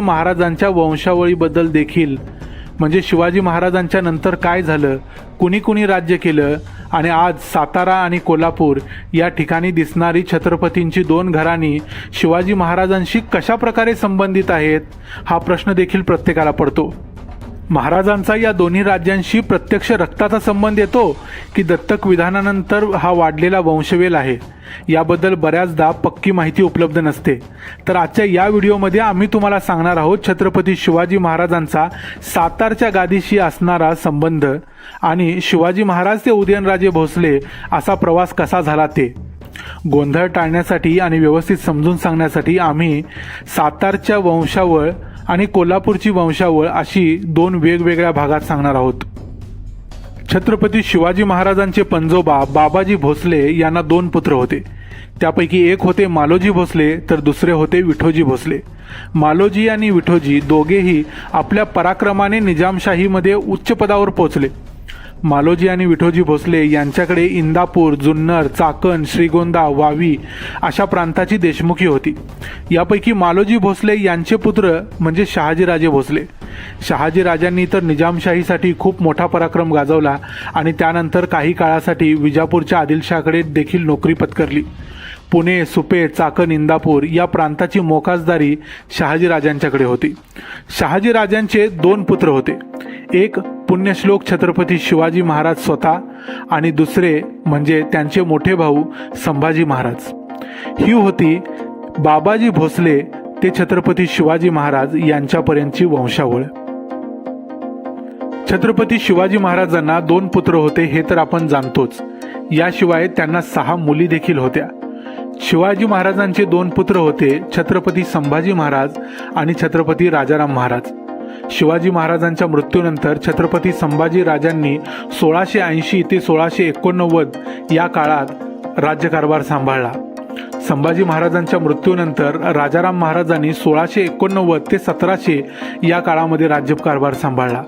महाराजांच्या वंशावळीबद्दल देखील. म्हणजे शिवाजी महाराजांच्या नंतर काय झालं? कुणी कुणी राज्य केलं? आणि आज सातारा आणि कोल्हापूर या ठिकाणी दिसणारी छत्रपतींची दोन घराणी शिवाजी महाराजांशी कशा प्रकारे संबंधित आहेत? हा प्रश्न देखील प्रत्येकाला पडतो. महाराजांचा या दोन्ही राज्यांशी प्रत्यक्ष रक्ताचा संबंध येतो की दत्तक विधानानंतर हा वाढलेला वंशवेल आहे. याबद्दल बऱ्याचदा पक्की माहिती उपलब्ध नसते. तर आजच्या या व्हिडिओमध्ये आम्ही तुम्हाला सांगणार आहोत छत्रपती शिवाजी महाराजांचा सातारच्या गादीशी असणारा संबंध आणि शिवाजी महाराज ते उदयनराजे भोसले असा प्रवास कसा झाला ते. गोंधळ टाळण्यासाठी आणि व्यवस्थित समजून सांगण्यासाठी आम्ही सातारच्या वंशावळ आणि कोल्हापूरची वंशावळ अशी दोन वेगवेगळ्या भागात सांगणार आहोत. छत्रपती शिवाजी महाराजांचे पंजोबा बाबाजी भोसले यांना दोन पुत्र होते. त्यापैकी एक होते मालोजी भोसले तर दुसरे होते विठोजी भोसले. मालोजी आणि विठोजी दोघेही आपल्या पराक्रमाने निजामशाहीमध्ये उच्च पदावर पोहोचले. मालोजी आणि विठोजी भोसले यांच्याकडे इंदापूर जुन्नर चाकण श्रीगोंदा वावी अशा प्रांताची देशमुखी होती. यापैकी मालोजी भोसले यांचे पुत्र म्हणजे शहाजीराजे भोसले. शहाजीराजांनी तर निजामशाहीसाठी खूप मोठा पराक्रम गाजवला आणि त्यानंतर काही काळासाठी विजापूरच्या आदिलशाहकडे देखील नोकरी पत्करली. पुणे सुपे चाकण इंदापूर या प्रांताची मोकाजदारी शहाजीराजांच्याकडे होती. शहाजीराजांचे दोन पुत्र होते. एक पुण्यश्लोक छत्रपती शिवाजी महाराज स्वतः आणि दुसरे म्हणजे त्यांचे मोठे भाऊ संभाजी महाराज. ही होती बाबाजी भोसले ते छत्रपती शिवाजी महाराज यांच्यापर्यंतची वंशावळ. छत्रपती शिवाजी महाराजांना दोन पुत्र होते हे तर आपण जाणतोच. याशिवाय त्यांना सहा मुली देखील होत्या. शिवाजी महाराजांचे दोन पुत्र होते छत्रपती संभाजी महाराज आणि छत्रपती राजाराम महाराज. शिवाजी महाराजांच्या मृत्यूनंतर छत्रपती संभाजी राजांनी सोळाशे ऐंशी ते सोळाशे एकोणनव्वद या काळात राज्यकारभार सांभाळला. संभाजी महाराजांच्या मृत्यूनंतर राजाराम महाराजांनी सोळाशे एकोणनव्वद ते सतराशे या काळामध्ये राज्यकारभार सांभाळला.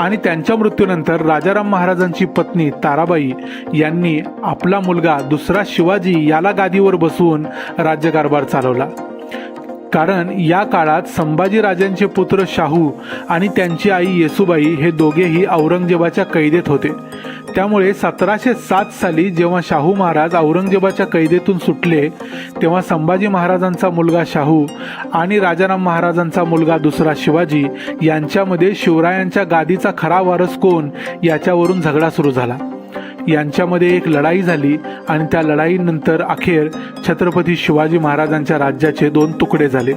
आणि त्यांच्या मृत्यूनंतर राजाराम महाराजांची पत्नी ताराबाई यांनी आपला मुलगा दुसरा शिवाजी याला गादीवर बसवून राज्यकारभार चालवला. कारण या काळात संभाजी राजांचे पुत्र शाहू आणि त्यांची आई येसुबाई हे दोघेही औरंगजेबाच्या कैदेत होते. त्यामुळे सतराशे सात साली जेव्हा शाहू महाराज औरंगजेबाच्या कैदेतून सुटले तेव्हा संभाजी महाराजांचा मुलगा शाहू आणि राजाराम महाराजांचा मुलगा दुसरा शिवाजी यांच्यामध्ये शिवरायांच्या गादीचा खरा वारस कोण याच्यावरून झगडा सुरू झाला. यांच्यामध्ये एक लढाई झाली आणि त्या लढाईनंतर अखेर छत्रपती शिवाजी महाराजांच्या राज्याचे दोन तुकडे झाले.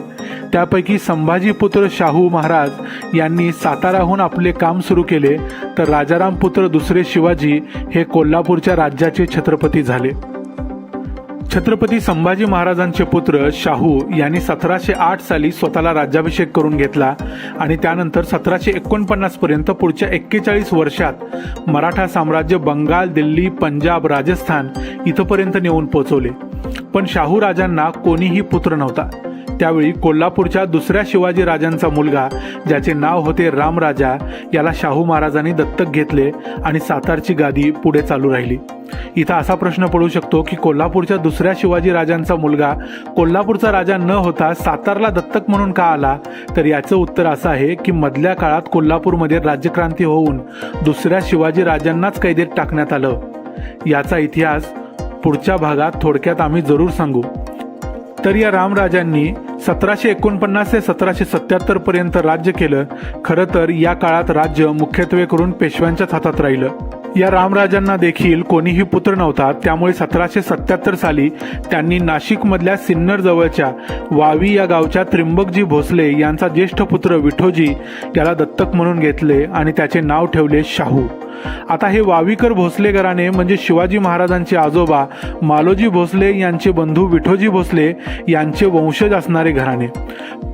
त्यापैकी संभाजी पुत्र शाहू महाराज यांनी साताराहून आपले काम सुरू केले तर राजाराम पुत्र दुसरे शिवाजी हे कोल्हापूरच्या राज्याचे छत्रपती झाले. छत्रपती संभाजी महाराजांचे पुत्र शाहू यांनी सतराशे आठ साली स्वतःला राज्याभिषेक करून घेतला आणि त्यानंतर सतराशे एकोणपन्नास पर्यंत पुढच्या एक्केचाळीस वर्षात मराठा साम्राज्य बंगाल दिल्ली पंजाब राजस्थान इथपर्यंत नेऊन पोहोचवले. पण शाहू राजांना कोणीही पुत्र नव्हता. त्यावेळी कोल्हापूरच्या दुसऱ्या शिवाजी राजांचा मुलगा ज्याचे नाव होते रामराजा याला शाहू महाराजांनी दत्तक घेतले आणि सातारची गादी पुढे चालू राहिली. इथं असा प्रश्न पडू शकतो की कोल्हापूरच्या दुसऱ्या शिवाजी राजांचा मुलगा कोल्हापूरचा राजा न होता सातारला दत्तक म्हणून का आला? तर याचं उत्तर असं आहे की मधल्या काळात कोल्हापूरमध्ये राज्यक्रांती होऊन दुसऱ्या शिवाजी राजांनाच कैदेत टाकण्यात आलं. याचा इतिहास पुढच्या भागात थोडक्यात आम्ही जरूर सांगू. तर या रामराजांनी सतराशे एकोणपन्नास ते सतराशे सत्याहत्तर पर्यंत राज्य केलं. खरं तर या काळात राज्य मुख्यत्वे करून पेशव्यांच्याच हातात राहिलं. या रामराजांना देखील कोणीही पुत्र नव्हता त्यामुळे सतराशे सत्याहत्तर साली त्यांनी नाशिकमधल्या सिन्नर जवळच्या वावी या गावच्या त्रिंबकजी भोसले यांचा ज्येष्ठ पुत्र विठोजी याला दत्तक म्हणून घेतले आणि त्याचे नाव ठेवले शाहू. आता हे वावीकर भोसले घराणे म्हणजे शिवाजी महाराजांचे आजोबा मालोजी भोसले यांचे बंधू विठोजी भोसले यांचे वंशज असणारे घराणे.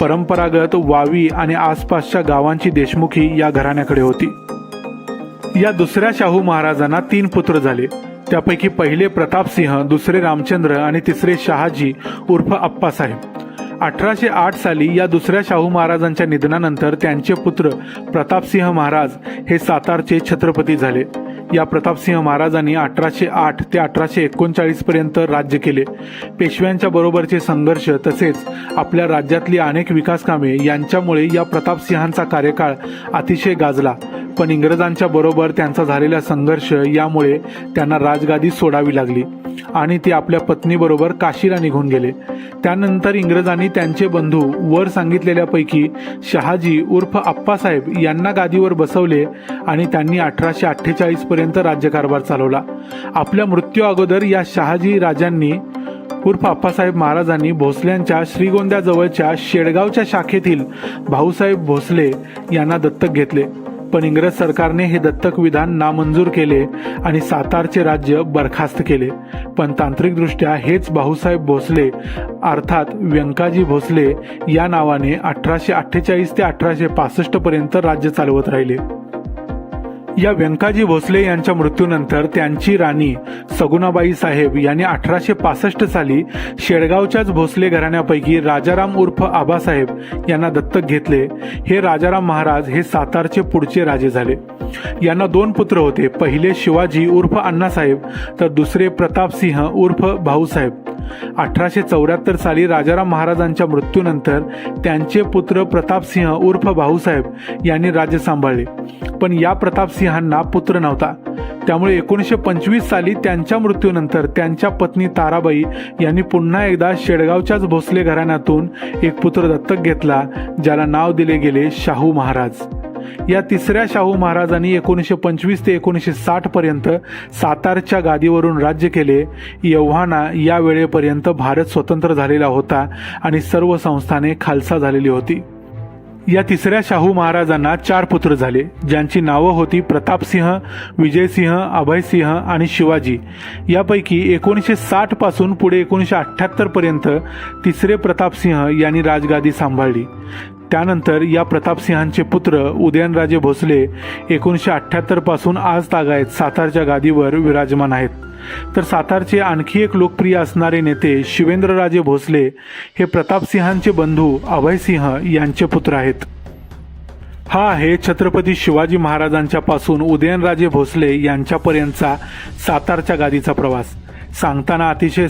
परंपरागत वावी आणि आसपासच्या गावांची देशमुखी या घराण्याकडे होती. या दुसऱ्या शाहू महाराजांना तीन पुत्र झाले. त्यापैकी पहिले प्रतापसिंह दुसरे रामचंद्र आणि तिसरे शहाजी उर्फ अप्पासाहेब अठराशे आठ साली या दुसऱ्या शाहू महाराजांच्या निधनानंतर त्यांचे पुत्र प्रतापसिंह महाराज हे सातारचे छत्रपती झाले. या प्रतापसिंह महाराजांनी अठराशे आठ ते अठराशे एकोणचाळीस पर्यंत राज्य केले. पेशव्यांच्या बरोबरचे संघर्ष तसेच आपल्या राज्यातली अनेक विकास कामे यांच्यामुळे या प्रतापसिंहांचा कार्यकाळ अतिशय गाजला. पण इंग्रजांच्या बरोबर त्यांचा झालेला संघर्ष यामुळे त्यांना राजगादी सोडावी लागली आणि ते आपल्या पत्नीबरोबर काशीला निघून गेले. त्यानंतर इंग्रजांनी त्यांचे बंधू वर सांगितलेल्यापैकी शहाजी उर्फ आप्पासाहेब यांना गादीवर बसवले आणि त्यांनी अठराशे अठ्ठेचाळीस पर्यंत राज्यकारभार चालवला. आपल्या मृत्यू अगोदर या शहाजी राजांनी उर्फ आप्पासाहेब महाराजांनी भोसल्यांच्या श्रीगोंद्याजवळच्या शेडगावच्या शाखेतील भाऊसाहेब भोसले यांना दत्तक घेतले. पण इंग्रज सरकारने हे दत्तक विधान नामंजूर केले आणि सातारचे राज्य बरखास्त केले. पण तांत्रिकदृष्ट्या हेच भाऊसाहेब भोसले अर्थात व्यंकाजी भोसले या नावाने अठराशे अठ्ठेचाळीस ते अठराशे पासष्ट पर्यंत राज्य चालवत राहिले. या व्यंकाजी भोसले यांच्या मृत्यूनंतर त्यांची राणी सगुणाबाई साहेब यांनी अठराशे पासष्ट साली शेडगावच्याच भोसले घराण्यापैकी राजाराम उर्फ आबासाहेब यांना दत्तक घेतले. हे राजाराम महाराज हे सातारचे पुढचे राजे झाले. यांना दोन पुत्र होते. पहिले शिवाजी उर्फ अण्णासाहेब तर दुसरे प्रतापसिंह उर्फ भाऊसाहेब. अठराशे चौऱ्याहत्तर साली राजाराम महाराजांच्या मृत्यूनंतर त्यांचे पुत्र प्रतापसिंह उर्फ भाऊसाहेब यांनी राज्य सांभाळले. पण या प्रतापसिंहांना पुत्र नव्हता. त्यामुळे एकोणीसशे पंचवीस साली त्यांच्या मृत्यूनंतर त्यांच्या पत्नी ताराबाई यांनी पुन्हा एकदा शेडगावच्याच भोसले घराण्यातून एक पुत्र दत्तक घेतला ज्याला नाव दिले गेले शाहू महाराज. या तिसऱ्या शाहू महाराजांनी एकोणीसशे पंचवीस ते एकोणीसशे साठ पर्यंत सातारच्या गादीवरून राज्य केले. एव्हाना या वेळेपर्यंत भारत स्वतंत्र झालेला होता आणि सर्व संस्थाने खालसा झालेली होती. या तिसऱ्या शाहू महाराजांना चार पुत्र झाले ज्यांची नावं होती प्रतापसिंह विजयसिंह अभयसिंह आणि शिवाजी. यापैकी एकोणीसशे साठपासून पुढे एकोणीसशे अठ्ठ्याहत्तर पर्यंत तिसरे प्रतापसिंह यांनी राजगादी सांभाळली. त्यानंतर या प्रतापसिंहांचे पुत्र उदयनराजे भोसले एकोणीसशे अठ्ठ्याहत्तरपासून आज तागायत सातारच्या गादीवर विराजमान आहेत. तर सातारचे आणखी एक लोकप्रिय असणारे नेते शिवेंद्रराजे भोसले हे प्रतापसिंहांचे बंधू अभयसिंह यांचे पुत्र आहेत. हा आहे छत्रपती शिवाजी महाराजांच्या पासून उदयनराजे भोसले यांच्यापर्यंतचा सातारच्या गादीचा प्रवास. सांगताना अतिशय